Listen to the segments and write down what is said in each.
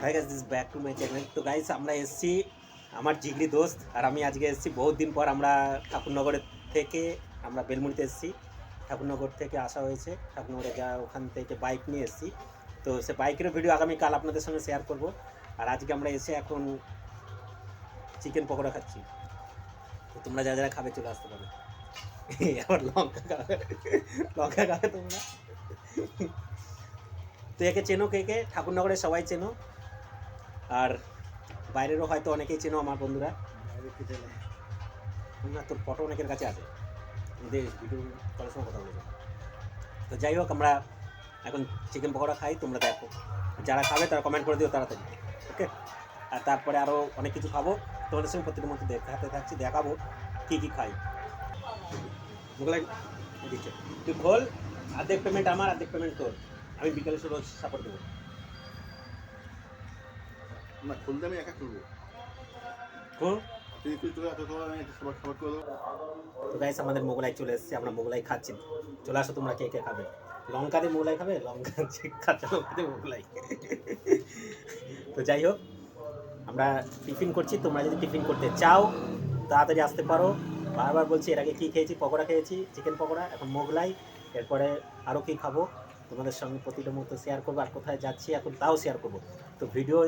Hi guys this back to my channel তো guys আমরা এসেছি আমার জিগরি দোস্ত, আর আমি আজকে এসেছি বহুত দিন পর আমরা ঠাকুরনগরের থেকে, আমরা বেলমুড়িতে এসেছি। ঠাকুরনগর থেকে আসা হয়েছে। ঠাকুরনগরে যা, ওখান থেকে বাইক নিয়ে এসেছি। তো সে বাইকের ভিডিও আগামীকাল আপনাদের সঙ্গে শেয়ার করব। আর আজকে আমরা এসে এখন চিকেন পকোড়া খাচ্ছি। তো তোমরা যা যারা খাবে চলে আসতে পারো। আবার লঙ্কা খাবে। লঙ্কা খাবে তোমরা। তো একে চেনো কে কে? ঠাকুরনগরে সবাই চেনো। আর বাইরেরও হয়তো অনেকেই চেনো আমার বন্ধুরা। না, তোর ফটো অনেকের কাছে আছে। দে ভিডিও করার সময় কথা বলেছে তো যাই হোক, আমরা এখন চিকেন পকোড়া খাই, তোমরা দেখো। যারা খাবে, তারা কমেন্ট করে দিও তাড়াতাড়ি ওকে আর তারপরে আরও অনেক কিছু খাব। তোমাদের সঙ্গে প্রতিদিন মধ্যে দেখাতে থাকছি, দেখাবো কী কী খাই। দিচ্ছে। তুই খোল, অর্ধেক পেমেন্ট আমার, অর্ধেক পেমেন্ট তোর। আমি বিকালে শুধু সাপোর্ট দেবো। না খুলতে আমি একা খুলবো। খোল। গাইস আমাদের মোগলাই চলে এসেছে আমরা মোগলাই খাচ্ছি। চলে আসো তোমরা কে কে খাবে? লঙ্কা দিয়ে মোগলাই খাবে? লঙ্কা কাঁচা লঙ্কা দিয়ে মোগলাই। তো যাই হোক আমরা টিফিন করছি তোমরা যদি টিফিন করতে চাও তাড়াতাড়ি আসতে পারো। বারবার বলছি এর আগে কী খেয়েছি? পকোড়া খেয়েছি চিকেন পকোড়া এখন মোগলাই। এরপরে আরও কী খাব? তোমাদের সঙ্গে প্রতিটা মুহূর্ত শেয়ার করব আর কোথায় যাচ্ছি এখন তাও শেয়ার করব। তো ভিডিও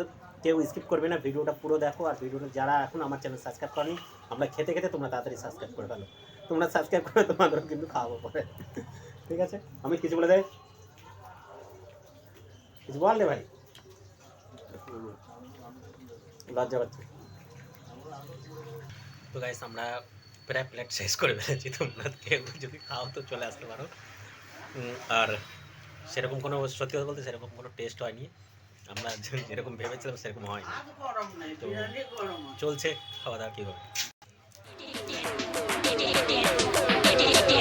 কেউ স্কিপ করবে না, ভিডিওটা পুরো দেখো আর ভিডিওটা যারা এখন আমার চ্যানেল সাবস্ক্রাইব করেনি, আমরা খেতে খেতে তোমরা তাড়াতাড়ি সাবস্ক্রাইব করে ফেলো। তোমরা সাবস্ক্রাইব করে তোমাদেরও কিন্তু খাওয়াবো পরে। ঠিক আছে? আমি কিছু বলে দেয় কিছু বল রে ভাই। লজ্জা পাচ্ছি। তো গাইস আমরা প্রায় প্লেট শেষ করে ফেলেছি, তোমরা কেউ যদি খাও তো চলে আসতে পারো। আর সেরকম কোনো সত্যি কথা বলতে সেরকম কোনো টেস্ট হয়নি। আমরা যেরকম ভেবেছিলাম সেরকম হয়নি। তো চলছে খাওয়া দাওয়া কীভাবে